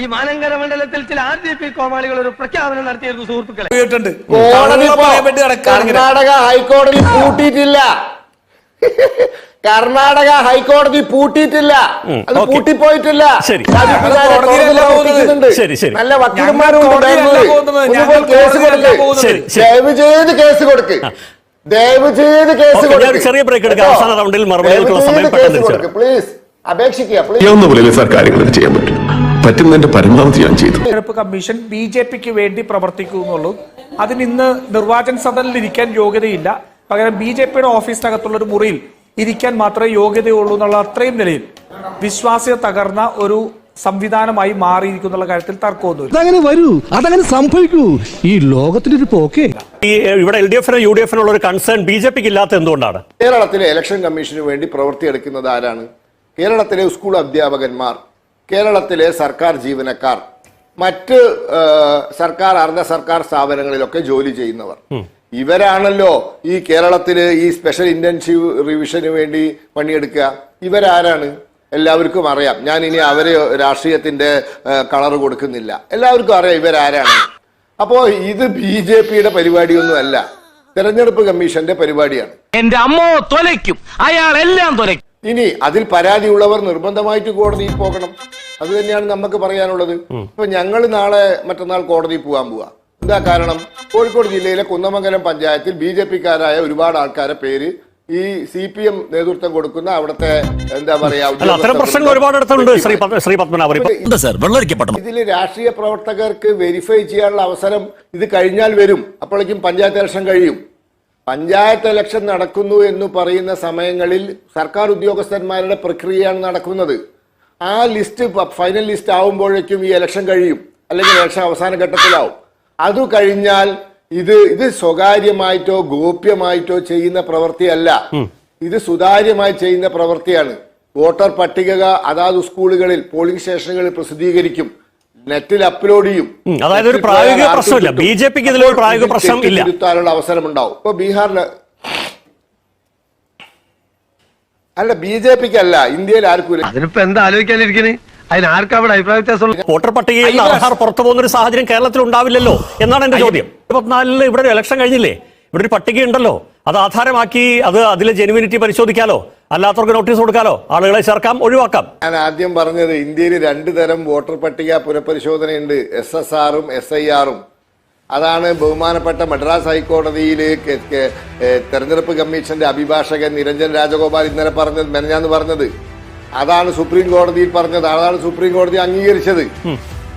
ഈ മാനങ്കര മണ്ഡലത്തിൽ ചില ആർ ജെ പി കോമാളികൾ ഒരു പ്രഖ്യാപനം നടത്തിയിരുന്നു സുഹൃത്തുക്കളെ. കോടതി. കർണാടക ഹൈക്കോടതി പൂട്ടിയിട്ടില്ല. കർണാടക ഹൈക്കോടതി പൂട്ടിയിട്ടില്ല. അത്. പൂട്ടിപ്പോയിട്ടില്ല. നല്ല വക്കീലന്മാരും വക്കീലന്മാരുണ്ട് കേസ് കൊടുക്ക്. ദയവ് ചെയ്ത് കേസ് കൊടുക്ക്. ദയവ് ചെയ്ത് കേസ് കൊടുക്ക് ചെറിയ ബ്രേക്ക് എടുക്കാം. അവസാന റൗണ്ടിൽ മറുപടി. പ്ലീസ് അപേക്ഷിക്കുക. പ്ലീസ്. സർക്കാരുകൾ ചെയ്യാൻ പറ്റും. പറ്റുന്നതിന്റെ പരമാവധി ഞാൻ ചെയ്തു. തെരഞ്ഞെടുപ്പ് കമ്മീഷൻ ബി ജെ പിക്ക് വേണ്ടി പ്രവർത്തിക്കൂ എന്നുള്ളൂ. അതിന് ഇന്ന് നിർവാചൻ സദനിൽ ഇരിക്കാൻ യോഗ്യതയില്ല. പകരം ബി ജെ പിയുടെ ഓഫീസിനകത്തുള്ള ഒരു മുറിയിൽ ഇരിക്കാൻ മാത്രമേ യോഗ്യതയുള്ളൂ എന്നുള്ള അത്രയും നിലയിൽ വിശ്വാസ്യത തകർന്ന ഒരു സംവിധാനമായി മാറിയിരിക്കുന്ന കാര്യത്തിൽ തർക്കമൊന്നുമില്ല. അതങ്ങനെ വരൂ. അതങ്ങനെ സംഭവിക്കൂ. ഈ ലോകത്തിന്റെ ഒരു പോക്കേ ഈ ഇവിടെ എൽ ഡി എഫിനും യു ഡി എഫിനുള്ള ഒരു കൺസേൺ ബി ജെ പിക്ക് ഇല്ലാത്ത എന്തുകൊണ്ടാണ്? കേരളത്തിലെ ഇലക്ഷൻ കമ്മീഷന് വേണ്ടി പ്രവൃത്തിയെടുക്കുന്നത് ആരാണ്? കേരളത്തിലെ സ്കൂൾ അധ്യാപകന്മാർ. കേരളത്തിലെ സർക്കാർ ജീവനക്കാർ മറ്റ് സർക്കാർ അർദ്ധ സർക്കാർ സ്ഥാപനങ്ങളിലൊക്കെ ജോലി ചെയ്യുന്നവർ. ഇവരാണല്ലോ ഈ കേരളത്തിൽ ഈ സ്പെഷ്യൽ ഇന്റൻസീവ് റിവിഷന് വേണ്ടി പണിയെടുക്കുക. ഇവരാരാണ്? എല്ലാവർക്കും അറിയാം. ഞാൻ ഇനി അവരെ രാഷ്ട്രീയത്തിന്റെ കളർ കൊടുക്കുന്നില്ല. എല്ലാവർക്കും അറിയാം ഇവരാരാണ്. അപ്പോ ഇത് ബി ജെ പിയുടെ പരിപാടിയൊന്നും അല്ല തെരഞ്ഞെടുപ്പ് കമ്മീഷന്റെ പരിപാടിയാണ്. എന്റെ അമ്മോ തൊലയ്ക്കും. അയാൾ എല്ലാം തൊലയ്ക്കും. ഇനി അതിൽ പരാതിയുള്ളവർ നിർബന്ധമായിട്ട് കോടതിയിൽ പോകണം. അത് തന്നെയാണ് നമുക്ക് പറയാനുള്ളത്. ഇപ്പൊ ഞങ്ങൾ നാളെ മറ്റന്നാൾ കോടതിയിൽ പോകാൻ പോവാ. എന്താ കാരണം? കോഴിക്കോട് ജില്ലയിലെ കുന്നമംഗലം പഞ്ചായത്തിൽ ബി ജെ പിക്കാരായ ഒരുപാട് ആൾക്കാരെ പേര് ഈ സി പി എം നേതൃത്വം കൊടുക്കുന്ന അവിടുത്തെ എന്താ പറയാ ഇതിൽ ഇതിൽ രാഷ്ട്രീയ പ്രവർത്തകർക്ക് വെരിഫൈ ചെയ്യാനുള്ള അവസരം ഇത് കഴിഞ്ഞാൽ വരും. അപ്പോഴേക്കും പഞ്ചായത്ത് ഇലക്ഷൻ കഴിയും. പഞ്ചായത്ത് ഇലക്ഷൻ നടക്കുന്നു എന്ന് പറയുന്ന സമയങ്ങളിൽ സർക്കാർ ഉദ്യോഗസ്ഥന്മാരുടെ പ്രക്രിയയാണ് നടക്കുന്നത്. ആ ലിസ്റ്റ് ഫൈനൽ ലിസ്റ്റ് ആവുമ്പോഴേക്കും ഈ ഇലക്ഷൻ കഴിയും. അല്ലെങ്കിൽ ഇലക്ഷൻ അവസാന ഘട്ടത്തിലാവും. അത് കഴിഞ്ഞാൽ ഇത് ഇത് സ്വകാര്യമായിട്ടോ ഗോപ്യമായിട്ടോ ചെയ്യുന്ന പ്രവൃത്തിയല്ല. ഇത് സുതാര്യമായി ചെയ്യുന്ന പ്രവൃത്തിയാണ്. വോട്ടർ പട്ടിക അതാത് സ്കൂളുകളിൽ പോളിംഗ് സ്റ്റേഷനുകളിൽ പ്രസിദ്ധീകരിക്കും. നെറ്റിൽ അപ്ലോഡ് ചെയ്യും. അതായത് ഒരു പ്രായോഗിക പ്രശ്നമില്ല. ബി ജെ പിക്ക് ബിജെപിക്ക് ഇതിലൊരു പ്രായോഗിക പ്രശ്നം ഇല്ല. തിരുത്താനുള്ള അവസരം ഉണ്ടാവും ഇപ്പൊ ബീഹാറിൽ അല്ല ബി ജെ പിക്ക് അല്ല ഇന്ത്യയിൽ ആർക്കും. അതിനിപ്പോ എന്താ ആലോചിക്കാനിരിക്കുന്നത് അതിന് ആർക്കാ അവിടെ അഭിപ്രായ വ്യത്യാസമുള്ള വോട്ടർ പട്ടികയിൽ നിന്ന് പുറത്തു പോകുന്ന ഒരു സാഹചര്യം കേരളത്തിൽ ഉണ്ടാവില്ലല്ലോ എന്നാണ് എന്റെ ചോദ്യം. ഇരുപത്തിനാലിൽ ഇവിടെ ഒരു ഇലക്ഷൻ കഴിഞ്ഞില്ലേ? ഇവിടെ ഒരു പട്ടിക ഉണ്ടല്ലോ അത് ആധാരമാക്കി അത് അതിലെ ജെനുവിനിറ്റി പരിശോധിക്കാലോ? അല്ലാത്തവർക്ക് നോട്ടീസ് കൊടുക്കാലോ? ആളുകളെ ചേർക്കാം ഒഴിവാക്കാം. ഞാൻ ആദ്യം പറഞ്ഞത് ഇന്ത്യയിൽ രണ്ട് തരം വോട്ടർ പട്ടിക പുനഃപരിശോധനയുണ്ട്. എസ് എസ് ആറും എസ് ഐ ആറും അതാണ് ബഹുമാനപ്പെട്ട മദ്രാസ് ഏ, തെരഞ്ഞെടുപ്പ് കമ്മീഷന്റെ അഭിഭാഷകൻ നിരഞ്ജൻ രാജഗോപാൽ ഇന്നലെ പറഞ്ഞത് മെനഞ്ഞാന്ന് പറഞ്ഞത്. അതാണ് സുപ്രീം കോടതിയിൽ പറഞ്ഞത്. അതാണ് സുപ്രീം കോടതി അംഗീകരിച്ചത്.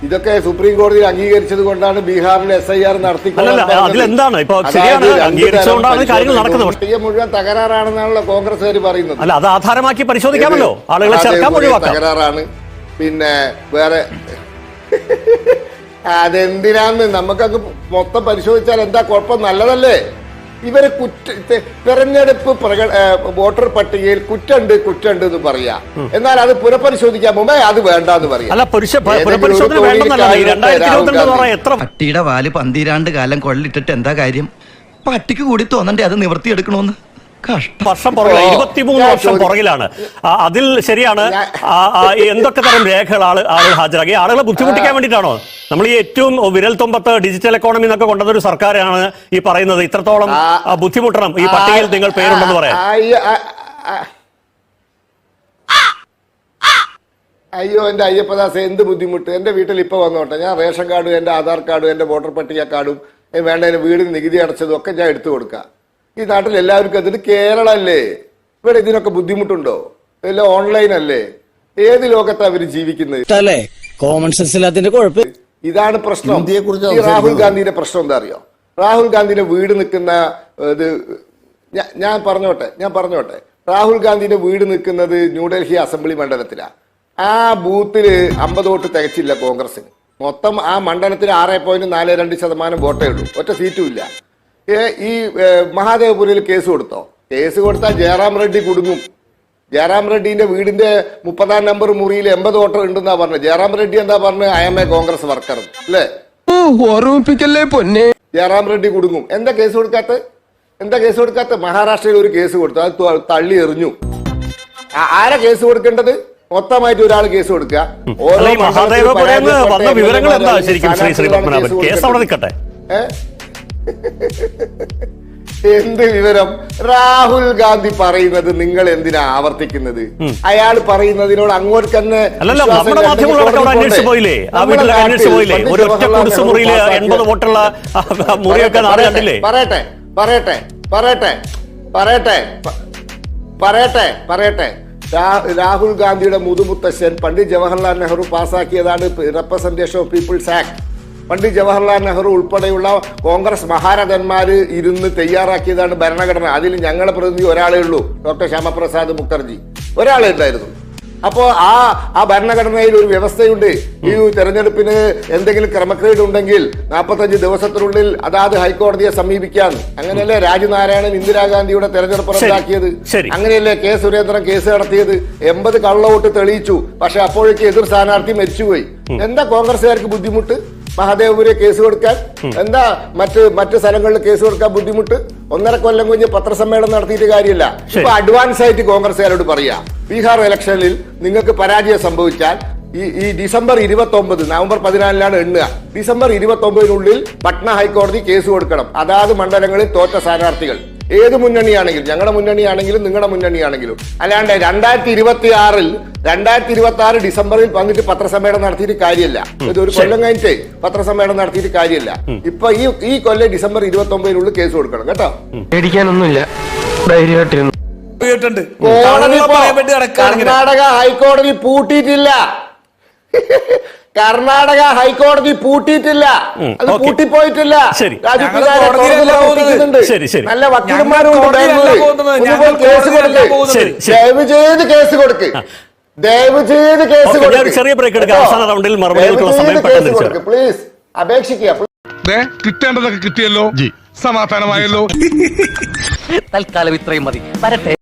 ഇതൊക്കെ സുപ്രീം കോടതി അംഗീകരിച്ചത് കൊണ്ടാണ് ബീഹാറിൽ എസ് ഐ ആർ. പട്ടിക മുഴുവൻ തകരാറാണെന്നാണല്ലോ കോൺഗ്രസ്സുകാർ പറയുന്നത്. അല്ല അത് ആധാരമാക്കി പരിശോധിക്കാമല്ലോ. ആളുകളെ തകരാറാണ്. പിന്നെ വേറെ അതെന്തിനാന്ന്? നമുക്കൊക്കെ മൊത്തം പരിശോധിച്ചാൽ എന്താ കുഴപ്പം? നല്ലതല്ലേ? ഇവർ കുറ്റ തെരഞ്ഞെടുപ്പ് പ്രക വോട്ടർ പട്ടികയിൽ കുറ്റണ്ട് കുറ്റണ്ട് എന്ന് പറയാ എന്നാൽ അത് പുനഃപരിശോധിക്കാൻ മുമ്പേ അത് വേണ്ട എന്ന് പറയാം പട്ടിയുടെ വാൽ പന്തിരാണ്ട് കാലം കൊള്ളിട്ടിട്ട് എന്താ കാര്യം? പട്ടിക്ക് കൂടി തോന്നണ്ടേ അത് നിവർത്തിയെടുക്കണോന്ന്? വർഷം പുറകിലാണ് ഇരുപത്തിമൂന്ന് വർഷം. പുറകിലാണ്. അതിൽ ശരിയാണ് എന്തൊക്കെ തരം രേഖകൾ ആൾ ആളുകൾ ഹാജരാക്കി? ആളുകളെ ബുദ്ധിമുട്ടിക്കാൻ വേണ്ടിയിട്ടാണോ? നമ്മൾ ഈ ഏറ്റവും വിരൽ തുമ്പത്ത് ഡിജിറ്റൽ എക്കോണമി എന്നൊക്കെ കൊണ്ടുവന്നൊരു സർക്കാരാണ് ഈ പറയുന്നത്. ഇത്രത്തോളം ബുദ്ധിമുട്ടണം. ഈ പട്ടികയിൽ നിങ്ങൾ പേരുണ്ടെന്ന് പറയാൻ ആ, അയ്യ- എന്റെ അയ്യപ്പദാസ് എന്ത് ബുദ്ധിമുട്ട്? എന്റെ വീട്ടിൽ ഇപ്പൊ വന്നോട്ടെ. ഞാൻ റേഷൻ കാർഡും എന്റെ ആധാർ കാർഡും എന്റെ വോട്ടർ പട്ടിക കാർഡും വേണ്ട എന്റെ വീടിന് നികുതി അടച്ചതും ഒക്കെ ഞാൻ എടുത്തു കൊടുക്കാം. ഈ നാട്ടിൽ എല്ലാവർക്കും അതിന് കേരളം അല്ലേ ഇവിടെ ഇതിനൊക്കെ ബുദ്ധിമുട്ടുണ്ടോ? എല്ലാം ഓൺലൈൻ അല്ലേ ഏത് ലോകത്താ അവർ ജീവിക്കുന്നത്? കോമൺ സെൻസ് അതിന്റെ കുഴപ്പം. ഇതാണ് പ്രശ്നം. രാഹുൽ ഗാന്ധിയുടെ പ്രശ്നം എന്താ അറിയോ? രാഹുൽ ഗാന്ധിയുടെ വീട് നിൽക്കുന്ന ഇത് ഞാൻ പറഞ്ഞോട്ടെ ഞാൻ പറഞ്ഞോട്ടെ. രാഹുൽ ഗാന്ധിയുടെ വീട് നിൽക്കുന്നത് ന്യൂഡൽഹി അസംബ്ലി മണ്ഡലത്തിലാ. ആ ബൂത്തിൽ അമ്പത് വോട്ട് തികച്ചില്ല കോൺഗ്രസിന് മൊത്തം ആ മണ്ഡലത്തിൽ ആറ് പോയിന്റ് നാല് രണ്ട് ശതമാനം വോട്ടേ ഉള്ളൂ. ഒറ്റ സീറ്റും ഇല്ല. ഈ മഹാദേവപുരിൽ കേസ് കൊടുത്തോ? കേസ് കൊടുത്താൽ ജയറാം റെഡ്ഡി കുടുങ്ങും. ജയറാം റെഡ്ഡിന്റെ വീടിന്റെ മുപ്പതാം നമ്പർ മുറിയിൽ എൺപത് വോട്ടർ ഉണ്ടെന്നാ പറഞ്ഞത്. ജയറാം റെഡ്ഡി എന്താ പറഞ്ഞത്? I am a Congress worker അല്ലേ? ഓർമ്മിപ്പിക്കല്ലേ പൊന്നെ? ജയറാം റെഡ്ഡി കുടുങ്ങും. എന്താ കേസ് കൊടുക്കാത്ത? എന്താ കേസ് കൊടുക്കാത്ത? മഹാരാഷ്ട്രയിൽ ഒരു കേസ് കൊടുത്തു. അത് തള്ളി എറിഞ്ഞു. ആരാ കേസ് കൊടുക്കേണ്ടത്? മൊത്തമായിട്ട് ഒരാൾ കേസ് കൊടുക്കുക. ഓരോ വിവരങ്ങൾ എന്താ ശരിക്കും കേസ് അവിടെ നിൽക്കട്ടെ. ഏ? എന്ത് വിവരം? രാഹുൽ ഗാന്ധി പറയുന്നത് നിങ്ങൾ എന്തിനാ ആവർത്തിക്കുന്നത്? അയാൾ പറയുന്നതിനോട് അങ്ങോട്ട് തന്നെ പറയട്ടെ. പറയട്ടെ പറയട്ടെ പറയട്ടെ പറയട്ടെ പറയട്ടെ രാഹുൽ ഗാന്ധിയുടെ മുതുമുത്തശ്ശൻ Pandit Jawaharlal Nehru പാസാക്കിയതാണ് representation of people's act Pandit Jawaharlal Nehru ഉൾപ്പെടെയുള്ള കോൺഗ്രസ് മഹാരഥന്മാർ ഇരുന്ന് തയ്യാറാക്കിയതാണ് ഭരണഘടന. അതിൽ ഞങ്ങളെ പ്രതിനിധി ഒരാളേ ഉള്ളൂ ഡോക്ടർ ശ്യാമപ്രസാദ് മുഖർജി. ഒരാളേ ഉണ്ടായിരുന്നു. അപ്പോൾ ആ ആ ഭരണഘടനയിൽ ഒരു വ്യവസ്ഥയുണ്ട്. ഈ തെരഞ്ഞെടുപ്പിന് എന്തെങ്കിലും ക്രമക്കേട് ഉണ്ടെങ്കിൽ നാൽപ്പത്തഞ്ച് ദിവസത്തിനുള്ളിൽ അതാത് ഹൈക്കോടതിയെ സമീപിക്കാൻ അങ്ങനെയല്ലേ രാജനാരായണൻ ഇന്ദിരാഗാന്ധിയുടെ തെരഞ്ഞെടുപ്പ് റദ്ദാക്കിയത്? അങ്ങനെയല്ലേ കെ സുരേന്ദ്രൻ കേസ് നടത്തിയത്? എൺപത് കള്ളവോട്ട് തെളിയിച്ചു. പക്ഷെ അപ്പോഴേക്ക് എതിർ സ്ഥാനാർത്ഥി മരിച്ചുപോയി. എന്താ കോൺഗ്രസുകാർക്ക് ബുദ്ധിമുട്ട്? മഹാദേവപുരെ കേസ് കൊടുക്കാൻ. എന്താ? മറ്റ് മറ്റു സ്ഥലങ്ങളിൽ കേസ് കൊടുക്കാൻ ബുദ്ധിമുട്ട്? ഒന്നര കൊല്ലം കഴിഞ്ഞ് പത്രസമ്മേളനം നടത്തിയിട്ട് കാര്യമില്ല. ഇപ്പൊ അഡ്വാൻസ് ആയിട്ട് കോൺഗ്രസുകാരോട് പറയാ ബീഹാർ ഇലക്ഷനിൽ നിങ്ങൾക്ക് പരാജയം സംഭവിച്ചാൽ ഈ ഈ ഡിസംബർ ഇരുപത്തി ഒമ്പത് നവംബർ പതിനാലിനാണ് എണ്ണുക. ഡിസംബർ ഇരുപത്തി ഒമ്പതിനുള്ളിൽ പട്ന ഹൈക്കോടതി കേസ് കൊടുക്കണം. അതാത് മണ്ഡലങ്ങളിൽ തോറ്റ സ്ഥാനാർത്ഥികൾ. ഏത് മുന്നണിയാണെങ്കിലും ഞങ്ങളുടെ മുന്നണിയാണെങ്കിലും നിങ്ങളുടെ മുന്നണിയാണെങ്കിലും. അല്ലാണ്ട് രണ്ടായിരത്തി ഇരുപത്തി ആറിൽ രണ്ടായിരത്തി ഇരുപത്തി ആറ് ഡിസംബറിൽ വന്നിട്ട് പത്രസമ്മേളനം നടത്തിയിട്ട് കാര്യമില്ല ഇത് ഒരു കൊല്ലം കഴിഞ്ഞിട്ട് പത്രസമ്മേളനം നടത്തിയിട്ട് കാര്യമില്ല ഇപ്പൊ ഈ ഈ കൊല്ലം ഡിസംബർ ഇരുപത്തി ഒമ്പതിനുള്ളിൽ കേസ് കൊടുക്കണം കേട്ടോ. പേടിക്കാനൊന്നുമില്ല. ധൈര്യമായിട്ടിരുന്നു. കോടതി കർണാടക ഹൈക്കോടതി പൂട്ടിയിട്ടില്ല. കർണാടക ഹൈക്കോടതി പൂട്ടിയിട്ടില്ല. അത്. പൂട്ടിപ്പോയിട്ടില്ല. നല്ല വക്കീലന്മാരും കേസ് കൊടുക്ക്. ദയവ് ചെയ്ത് കേസ് കൊടുക്ക്. ദയവ് ചെയ്ത് കേസ് കൊടുക്ക്. ചെറിയ ബ്രേക്ക് എടുക്കാം. കേട്ടോ? അവസാന റൗണ്ടിൽ പ്ലീസ് അപേക്ഷിക്കുക. കിട്ടേണ്ടതൊക്കെ കിട്ടിയല്ലോ. സമാധാനമായല്ലോ. തൽക്കാലം ഇത്രയും മതി. വരട്ടെ.